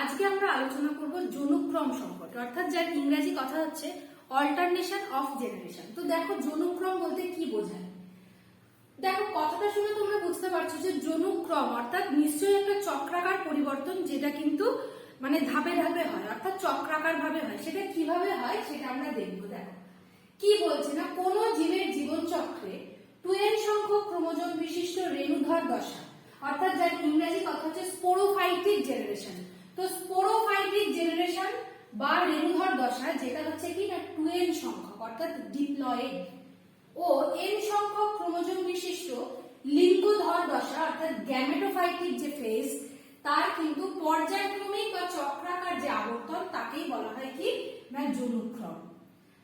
আজকে আমরা আলোচনা করব জনুক্রম সম্পর্কে। অর্থাৎ যার ইংরাজি কথা হচ্ছে অল্টারনেশন অফ জেনারেশন তো দেখো জনুক্রম বলতে কি বোঝায়? দেখো, কথাটা শুনে তোমরা বুঝতে পারছ যে জনুক্রম অর্থাৎ নিশ্চয়ই একটা চক্রাকার পরিবর্তন যেটা কিন্তু মানে ধাপে ধাপে হয়, অর্থাৎ চক্রাকার ভাবে হয়। সেটা কীভাবে হয় সেটা আমরা দেখব, দেখো। কি বলছে না, কোন জীবের জীবন চক্রে টুয়েন সংখ্যক ক্রোমোজোম বিশিষ্ট রেণুধর দশা, অর্থাৎ যার ইংরেজি কথা হচ্ছে স্পোরোফাইটিক জেনারেশন তো স্পোরোফাইটিক জেনারেশন বা রেণুধর দশা, যেটা হচ্ছে কি না টুয়েন সংখ্যক, অর্থাৎ ডিপ্লয়েড ও এন সংখ্যক ক্রোমোজোম বিশিষ্ট লিঙ্গধর দশা, অর্থাৎ গ্যামেটোফাইটিক যে ফেজ তার কিন্তু পর্যায়ক্রমিক বা চক্রাকার যে আবর্তন, তাকেই বলা হয় কি না জনুক্রম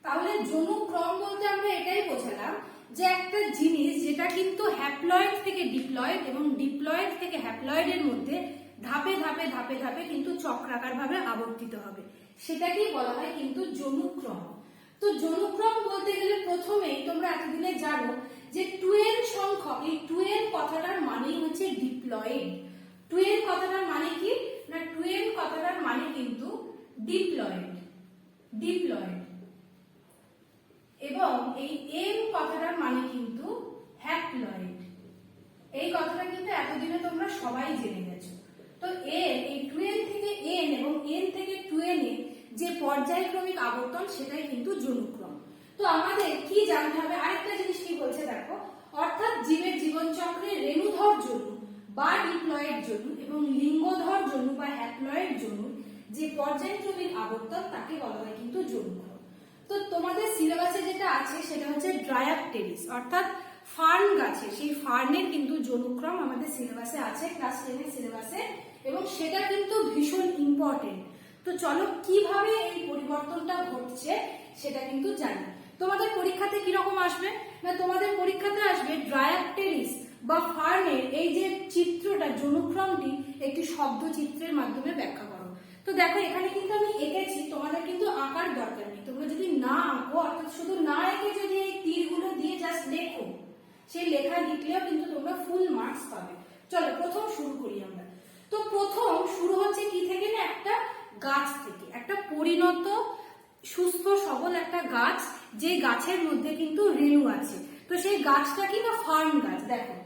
তাহলে জনুক্রম বলতে আমরা এটাই বোঝালাম যে একটা জিনিস যেটা কিন্তু হ্যাপ্লয়েড থেকে ডিপ্লয়েড এবং ডিপ্লয়েড থেকে হ্যাপ্লয়েডের মধ্যে ধাপে ধাপে ধাপে ধাপে কিন্তু চক্রাকার ভাবে আবর্তিত হবে। সেটাকেই বলা হয় কিন্তু জনুক্রম তো জনুক্রম বলতে গেলে প্রথমেই তোমরা এতদিনে জানো যে টুয়েল সংখ্যক এই টুয়েল কথাটার মানেই হচ্ছে ডিপ্লয়েড। টুয়েল কথাটার মানে কি? না টুয়েল কথাটার মানে কিন্তু ডিপ্লয়েড। ডিপ্লয়েড। এবং এই এম কথাটার মানে কিন্তু হ্যাপ্লয়েড। এই কথাটা কিন্তু এতদিনে তোমরা সবাই জেনে গেছো। তো এন এই টুয়েলভ থেকে এন এবং এন থেকে টুয়েলভ যে পর্যায়ক্রমিক আবর্তন সেটাই কিন্তু জনুক্রম। তো আমাদের কি জানতে হবে? আরেকটা জিনিস কি বলছে দেখো, অর্থাৎ জীবের জীবন চক্রে রেণুধর জনু বা ডিপ্লয়েড জনু এবং লিঙ্গধর জনু বা হ্যাপ্লয়েড জনু যে পর্যায়ক্রমিক আবর্তন তাকে বলা হয় কিন্তু জনুক্রম। তো তোমাদের সিলেবাসে যেটা আছে সেটা হচ্ছে ড্রায়াপটেরিস, অর্থাৎ ফার্ন গাছে, সেই ফার্নের কিন্তু জনুক্রম আমাদের সিলেবাসে আছে, ক্লাস টেনের সিলেবাসে এবং সেটা কিন্তু ভীষণ ইম্পর্টেন্ট তো চলো কীভাবে এই পরিবর্তনটা ঘটছে সেটা কিন্তু জানি। তোমাদের পরীক্ষাতে কীরকম আসবে? না, তোমাদের পরীক্ষাতে আসবে ড্রায়াপটেরিস বা ফার্মের এই যে চিত্রটা, জনুক্রমটি, একটি শব্দ চিত্রের মাধ্যমে ব্যাখ্যা করো। তো দেখো, এখানে কিন্তু আমি এঁকেছি, তোমাদের কিন্তু আঁকার দরকার নেই। তোমরা যদি না আঁকো, অর্থাৎ শুধু না এঁকে যদি এই তীরগুলো দিয়ে জাস্ট লেখো সেই লেখা লিখলেও কিন্তু তোমরা ফুল মার্কস পাবে। চলো, প্রথম শুরু করি আমরা। তো প্রথম শুরু হচ্ছে কি থেকে না? একটা গাছ থেকে। একটা পরিণত, সুস্থ, সবল একটা গাছ, যে গাছের মধ্যে কিন্তু রেণু আছে। তো সেই গাছটা কি না ফার্ম গাছ, দেখো।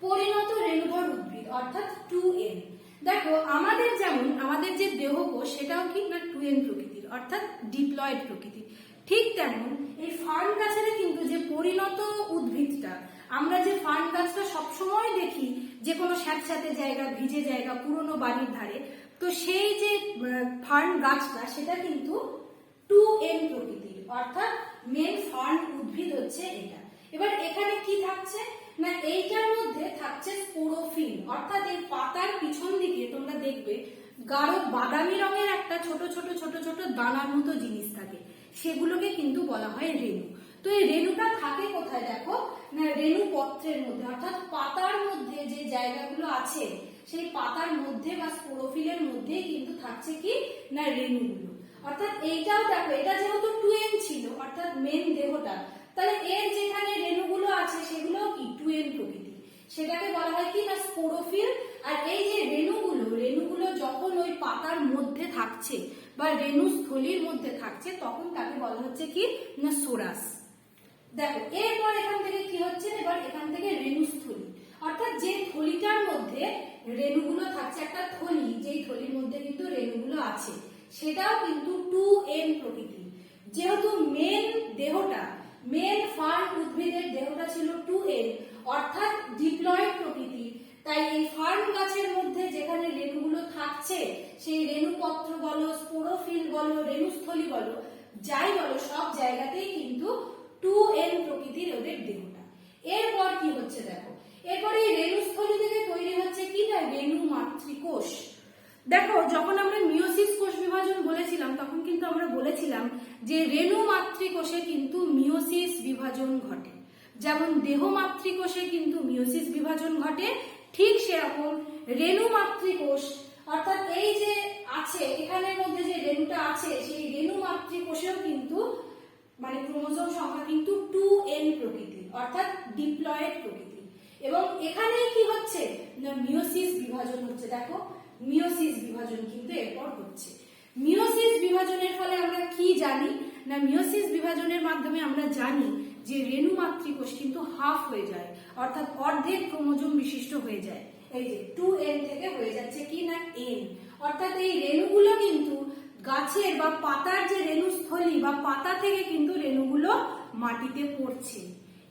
পরিণত রেণুধর উদ্ভিদ, অর্থাৎ টু এন দেখো, আমাদের যেমন, আমাদের যে দেহকোষ, সেটাও কি না টু এন প্রকৃতির, অর্থাৎ ডিপ্লয়েড প্রকৃতির। ঠিক তেমন এই ফার্ন গাছের কিন্তু যে পরিণত উদ্ভিদটা আমরা যে ফার্ন গাছটা সবসময় দেখি, যে কোনো স্যাঁতস্যাঁতে জায়গা, ভিজে জায়গা, পুরনো বাড়ির ধারে, তো সেই যে ফার্ন গাছটা, সেটা কিন্তু টু এন প্রকৃতির। অর্থাৎ মেন ফার্ন উদ্ভিদ হচ্ছে এটা। এবার এখানে কি থাকছে? না, এইটার মধ্যে থাকছে স্পোরোফিল। অর্থাৎ এই পাতার পিছন দিকে তোমরা দেখবে, গাঢ় বাদামি রঙের একটা ছোট ছোট ছোট ছোট দানার মতো জিনিস থাকে। সেগুলোকে কিন্তু বলা হয় রেণু। তো এই রেণুটা থাকে কোথায় দেখো? না, রেণু পত্রের মধ্যে, অর্থাৎ পাতার মধ্যে যে জায়গাগুলো আছে, সেই পাতার মধ্যে বা স্পোরোফিলের মধ্যে কিন্তু থাকছে কি? না, রেণুগুলো। অর্থাৎ এইটাও দেখো, এটা যেহেতু টুয়েন ছিল, অর্থাৎ মেন দেহটা, তাহলে এর যেখানে রেণুগুলো আছে সেগুলো কি? টুয়েন প্রকৃতি। সেটাকে বলা হয় কি? না স্পোরোফিল আর এই যে রেণুগুলো রেণুগুলো যখন ওই পাতার মধ্যে থাকছে বা রেণু স্থলীর মধ্যে থাকছে, তখন তাকে বলা হচ্ছে কি? না, সোরাস। দেখো, এরপর এখান থেকে কি হচ্ছে? এবার এখান থেকে রেণুস্থলী। অর্থাৎ যে থলিটার মধ্যে রেণুগুলো থাকছে, একটা থলি, যেই থলির মধ্যে কিন্তু রেণুগুলো আছে, সেটাও কিন্তু টু এন প্রকৃতি। যেহেতু মেন দেহটা মেন ফার্ন উদ্ভিদের দেহটা ছিল টু এন অর্থাৎ ডিপ্লয়েড প্রকৃতি, তাই এই ফার্ন গাছের মধ্যে যেখানে রেণুগুলো থাকছে, সেই রেণুপত্র বলো, স্পোরোফিল বলো, রেণুস্থলী বলো, যাই বলো, সব জায়গাতেই কিন্তু টু এন প্রকৃতির ওদের দেহটা। এরপর কি হচ্ছে দেখো? এরপর এই রেণুস্থলী থেকে তৈরি হচ্ছে কি? না রেণু মাতৃকোষ। দেখো, যখন আমরা মিওসিস কোষ বিভাজন বলেছিলাম, তখন কিন্তু আমরা বলেছিলাম যে রেণু মাতৃকোষে কিন্তু মিওসিস বিভাজন ঘটে। যেমন দেহ মাতৃকোষে কিন্তু মিওসিস বিভাজন ঘটে, ঠিক সেরকম রেণু মাতৃকোষ, অর্থাৎ এই যে আছে, এখানের মধ্যে যে রেণুটা আছে, সেই রেণু মাতৃকোষেও কিন্তু মানে ক্রোমোজোম সংখ্যা কিন্তু টু এন প্রকৃতির অর্থাৎ ডিপ্লয়েড প্রকৃতি। এবং এখানেই কি হচ্ছে? মিওসিস বিভাজন হচ্ছে। দেখো মিওসিস বিভাজন কিন্তু এরপর হচ্ছে। মিওসিস বিভাজনের ফলে আমরা কি জানি? না মিওসিস বিভাজনের মাধ্যমে আমরা জানি যে রেণু মাতৃকোষ কিন্তু হাফ হয়ে যায়, অর্থাৎ অর্ধেক ক্রোমোজোম বিশিষ্ট হয়ে যায়। এই যে টু এন থেকে হয়ে যাচ্ছে কি না? এন অর্থাৎ এই রেণুগুলো কিন্তু গাছের বা পাতার যে রেণুস্থলী বা পাতা থেকে কিন্তু রেণুগুলো মাটিতে পড়ছে।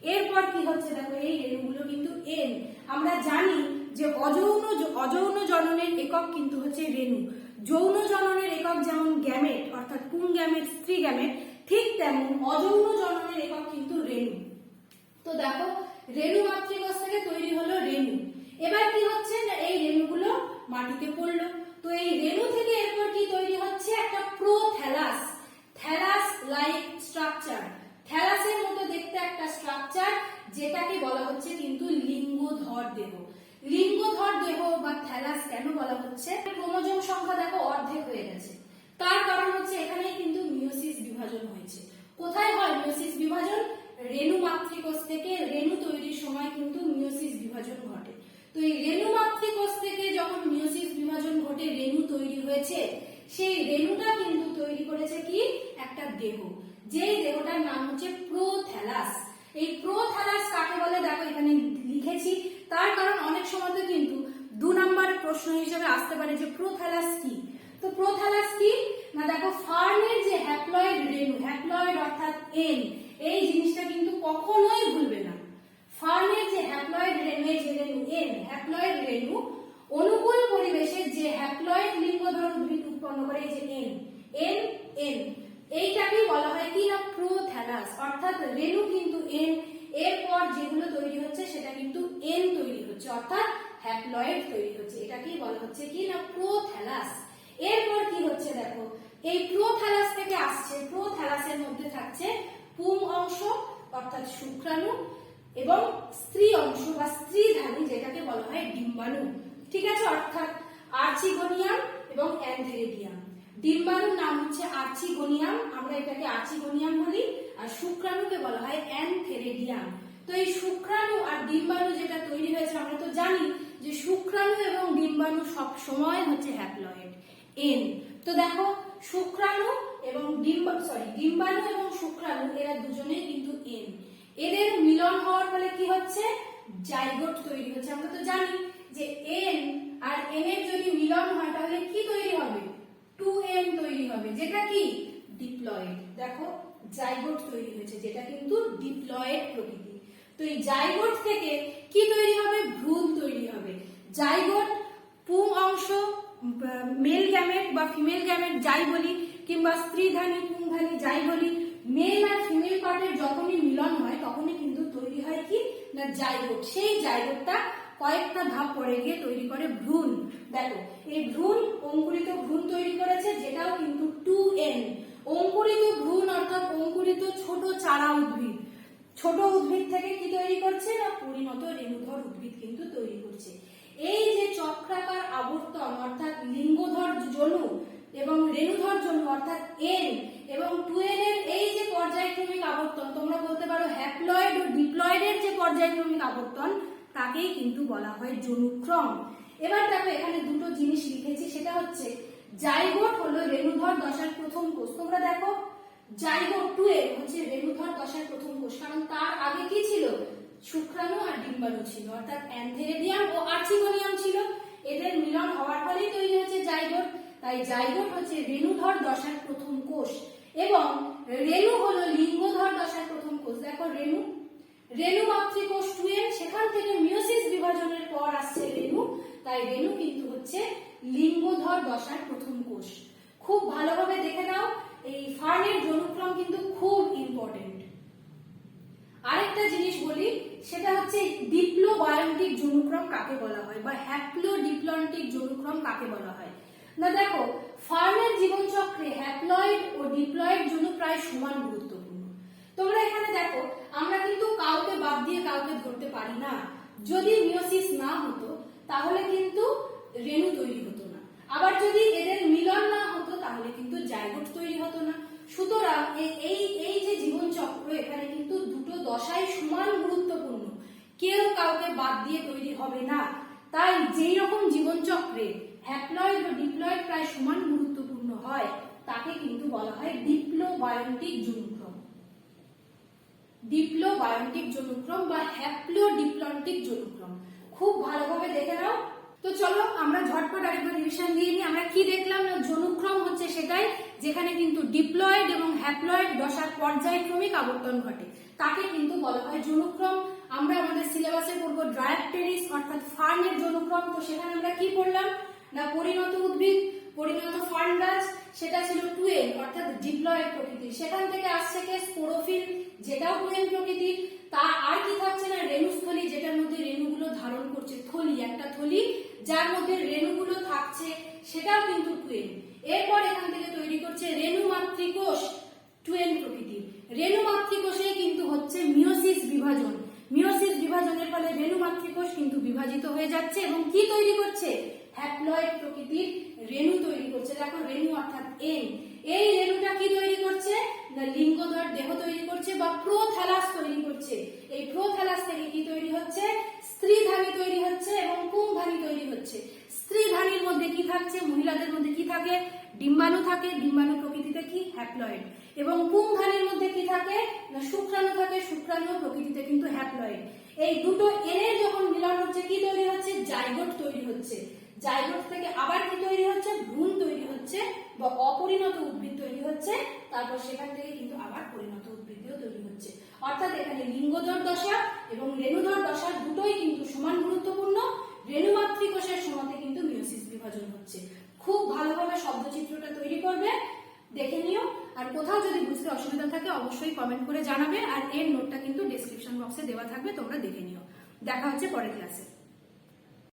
এরপর কি হচ্ছে? দেখো, এই রেণুগুলো কিন্তু এন আমরা জানি যে অযৌন অযৌন জননের একক কিন্তু হচ্ছে রেণু। যৌন জননের একক যেমন গ্যামেট, অর্থাৎ পুং গ্যামেট, স্ত্রী গ্যামেট, ঠিক তেমন অযৌন জননের একক কিন্তু রেণু। তো দেখো, রেণু মাতৃকোষ থেকে তৈরি হলো রেণু। এবার কি হচ্ছে না, এই রেণুগুলো মাটিতে পড়ল। তো এই রেণু থেকে এরপর কি তৈরি হচ্ছে? একটা প্রোথ্যালাস থ্যালাস লাইক স্ট্রাকচার থ্যালাসের মতো দেখতে একটা স্ট্রাকচার যেটাকে বলা হচ্ছে কিন্তু লিঙ্গধর দেহ। লিঙ্গধর দেহ বা থ্যালাস কেন বলা হচ্ছে? ক্রোমোজোম সংখ্যা দেখো অর্ধেক হয়ে গেছে। তার কারণ হচ্ছে এখানেই কিন্তু মিওসিস বিভাজন হয়েছে। কোথায় হয় মিওসিস বিভাজন? রেণু মাতৃকোষ থেকে রেণু তৈরির সময় কিন্তু মিওসিস বিভাজন ঘটে। তো এই রেণু মাতৃকোষ থেকে যখন মিওসিস বিভাজন ঘটে, রেণু তৈরি হয়েছে, সেই রেণুটা কিন্তু তৈরি করেছে কি? একটা দেহ। যেই দেহটার নাম হচ্ছে প্রোথ্যালাস। এই প্রোথ্যালাস কাকে বলে? দেখো এখানে লিখেছি। তার কারণ অনেক সময় তো কিন্তু দু নম্বর প্রশ্ন হিসেবে আসতে পারে যে প্রোথ্যালাস কি? তো প্রোথ্যালাস কি? না, দেখো ফার্নের যে হ্যাপ্লয়েড রেণু, হ্যাপ্লয়েড অর্থাৎ এন, এই জিনিসটা কিন্তু কখনোই ভুলবে না। ফার্নের যে হ্যাপ্লয়েড রেণু যে রেণু এন, হ্যাপ্লয়েড রেণু অনুকূল পরিবেশে যে হ্যাপ্লয়েড লিঙ্গধর উদ্ভিদ উৎপন্ন করে, এই যে এন এন এন এইটাকেই বলা হয় কি না প্রোথ্যালাস অর্থাৎ রেণু কিন্তু এন, এরপর যেগুলো তৈরি হচ্ছে সেটা কিন্তু এন তৈরি হচ্ছে, অর্থাৎ হ্যাপ্লয়েড তৈরি হচ্ছে। এটাকেই বলা হচ্ছে কি না প্রোথ্যালাস এরপর কি হচ্ছে দেখো, এই প্রোথ্যালাস থেকে আসছে প্রোথ্যালাসের মধ্যে থাকছে পুং অংশ, অর্থাৎ শুক্রাণু, এবং স্ত্রী অংশ বা স্ত্রীধারী যেটাকে বলা হয় ডিম্বাণু। ঠিক আছে? অর্থাৎ আর্চিগোনিয়াম এবং অ্যান্থেরেডিয়াম। ডিম্বাণুর নাম হচ্ছে আর্চিগোনিয়াম, আমরা এটাকে আর্চিগোনিয়াম বলি, আর শুক্রাণুকে বলা হয় অ্যানথেরেডিয়াম তো এই শুক্রাণু আর ডিম্বাণু যেটা তৈরি হয়েছে, আমরা তো জানি যে শুক্রাণু এবং ডিম্বাণু সব সময় হচ্ছে হ্যাপ্লয়েড, এন। তো দেখো, শুক্রাণু এবং ডিম্বা সরি ডিম্বাণু এবং শুক্রাণু, এরা দুজনেই কিন্তু এন। এদের মিলন হওয়ার ফলে কি হচ্ছে? জাইগোট তৈরি হচ্ছে। আমরা তো জানি যে এন আর এন এর যদি মিলন হয়, তাহলে কি তৈরি হবে? টু এন তৈরি হবে, যেটা কি? ডিপ্লয়েড দেখো জাইগোট তৈরি হয়েছে, যেটা কিন্তু ডিপ্লয়েড প্রকৃতি। তো এই জাইগোট থেকে কি তৈরি হবে? ভ্রূণ তৈরি হবে। জাইগোট পুং অংশ মেল গ্যামেট বা ফিমেল গ্যামেট যাই বলি, কিংবা স্ত্রীধানী পুংধানী যাই বলি মেল আর ফিমেল পার্টের যখনই মিলন হয়, তখনই কিন্তু তৈরি হয় কি? না জাইগোট সেই জাইগোটটা কয়েকটা ধাপ পরে গিয়ে তৈরি করে ভ্রূণ। দেখো, এই ভ্রূণ অঙ্কুরিত ভ্রূণ তৈরি করেছে, যেটাও কিন্তু টু এন অঙ্কুরিত ভ্রূণ অর্থাৎ অঙ্কুরিত ছোট চারা উদ্ভিদ। ছোট উদ্ভিদ থেকে কি তৈরি করছে না, পরিণত রেণুধর উদ্ভিদ কিন্তু তৈরি করছে। এই যে চক্রাকার আবর্তন, অর্থাৎ লিঙ্গধর জনু এবং রেণুধর জনু, অর্থাৎ এন এবং টুয়েলের এই যে পর্যায়ক্রমিক আবর্তন, তোমরা বলতে পারো হ্যাপ্লয়েড ও ডিপ্লয়েডের যে পর্যায়ক্রমিক আবর্তন তাকেই কিন্তু বলা হয় জনুক্রম। এবার দেখো এখানে দুটো জিনিস লিখেছি, সেটা হচ্ছে জাইগোট হলো রেণুধর দশার প্রথম কোষ। তোমরা দেখো, জাইগোট টুয়েল হচ্ছে রেণুধর দশার প্রথম কোষ, কারণ তার আগে কি ছিল? শুক্রাণু আর ডিম্বাণু ছিল, অর্থাৎ অ্যান্থেরেডিয়াম ও আর্চিগোনিয়াম ছিল। এদের মিলন হওয়ার ফলেই তৈরি হয়েছে জাইগোট। তাই জাইগোট হচ্ছে রেণুধর দশার প্রথম কোষ এবং রেণু হলো লিঙ্গধর দশার প্রথম কোষ। দেখো রেণু রেণু মাতৃকোষ টুয়েল সেখান থেকে মিওসিস বিভাজনের পর আসছে রেণু। তাই রেণু কিন্তু হচ্ছে লিঙ্গধর দশার প্রথম কোষ। খুব ভালোভাবে দেখে নাও, এই ফার্নের জনুক্রম কিন্তু খুব ইম্পর্টেন্ট আরেকটা জিনিস বলি, সেটা হচ্ছে ডিপ্লোবায়োন্টিক জনুক্রম কাকে বলা হয় বা হ্যাপ্লোডিপ্লন্টিক জনুক্রম কাকে বলা হয়? না, দেখো ফার্মের জীবনচক্রে হ্যাপ্লয়েড ও ডিপ্লয়েড জনু প্রায় সমান গুরুত্বপূর্ণ তোমরা এখানে দেখো, আমরা কিন্তু কাউকে বাদ দিয়ে কাউকে ধরতে পারি না। যদি মিওসিস না হতো, তাহলে কিন্তু রেণু তৈরি হতো না। আবার যদি এদের মিলন না হতো, তাহলে কিন্তু জাইগোট তৈরি হতো না। সুতরাং এই এই যে জীবন চক্র এখানে কিন্তু দুটো দশাই সমান গুরুত্বপূর্ণ। কেউ কাউকে বাদ দিয়ে তৈরি হবে না। তাই যেই রকম জীবনচক্রে হ্যাপ্লয়েড ও ডিপ্লয়েড প্রায় সমান গুরুত্বপূর্ণ হয়, তাকে কিন্তু বলা হয় ডিপ্লোবায়োন্টিক জনুক্রম ডিপ্লোবায়োন্টিক জনুক্রম বা হ্যাপ্লোডিপ্লন্টিক জনুক্রম খুব ভালোভাবে দেখে নাও। তো চলো আমরা ঝটপট আরেকবার রিভিশন দিয়ে নিই। আমরা কি দেখলাম না জনুক্রম হচ্ছে সেটাই যেখানে কিন্তু ডিপ্লয়েড এবং হ্যাপ্লয়েড দশার পর্যায়ক্রমিক আবর্তন ঘটে। তাকে কিন্তু বলা হয় জনুক্রম আমরা আমাদের সিলেবাসে পড়ব ড্রায়াপটেরিস অর্থাৎ ফার্নের জনুক্রম তো সেখানে আমরা কি পড়লাম? না, পরিণত উদ্ভিদ, পরিণত ফার্ন গাছ, সেটা ছিল টুয়েল, অর্থাৎ ডিপ্লয়েড প্রকৃতির সেখান থেকে আসছে কে? স্পোরোফিল, যেটাও টুয়েল প্রকৃতির তা আর কি থাকছে না? রেণুস্থলী, যেটার মধ্যে রেণুগুলো ধারণ করছে, থলি, একটা থলি, যার মধ্যে রেণুগুলো থাকছে, সেটাও কিন্তু টুয়েল। এরপর এখান থেকে তৈরি করছে রেণু মাতৃকোষ টুয়েল প্রকৃতির রেণু মাতৃকোষে কিন্তু হচ্ছে মিওসিস বিভাজন। মিওসিস বিভাজনের ফলে রেণু মাতৃকোষ কিন্তু বিভাজিত হয়ে যাচ্ছে এবং কি তৈরি করছে? হ্যাপ্লয়েড প্রকৃতির রেণু তৈরি করছে। দেখো, রেণু অর্থাৎ এন। এই রেণুটা কি তৈরি করছে? না লিঙ্গধর দেহ তৈরি করছে বা প্রোথ্যালাস তৈরি করছে। এই প্রোথ্যালাস থেকে কি তৈরি হচ্ছে? স্ত্রীধানী তৈরি হচ্ছে এবং পুংধানী তৈরি হচ্ছে। স্ত্রীধানীর মধ্যে কি থাকছে? মহিলাদের মধ্যে কি থাকে? ডিম্বাণু থাকে। ডিম্বাণু প্রকৃতিতে কি? হ্যাপ্লয়েড। এবং পুংধানীর মধ্যে কি থাকে? না, শুক্রাণু থাকে। শুক্রাণু প্রকৃতিতে কিন্তু হ্যাপ্লয়েড। এই দুটো এনের যখন মিলন হচ্ছে, কি তৈরি হচ্ছে? জাইগোট তৈরি হচ্ছে। জাইগোট থেকে আবার কি তৈরি হচ্ছে? ভ্রূণ তৈরি হচ্ছে বা অপরিণত উদ্ভিদ তৈরি হচ্ছে। তারপর সেখান থেকে কিন্তু আবার পরিণত উদ্ভিদও তৈরি হচ্ছে। অর্থাৎ এখানে লিঙ্গধর দশা এবং রেণুধর দশা দুটোই কিন্তু সমান গুরুত্বপূর্ণ। রেণুমাতৃকোষের সময়তে কিন্তু মিওসিস বিভাজন হচ্ছে। খুব ভালোভাবে শব্দচিত্রটা তৈরি করবে। দেখে নিও। আর কোথাও যদি বুঝতে অসুবিধা থাকে, অবশ্যই কমেন্ট করে জানাবে। আর এর নোটটা কিন্তু ডেসক্রিপশন বক্সে দেওয়া থাকবে, তোমরা দেখে নিও। দেখা হচ্ছে পরের ক্লাসে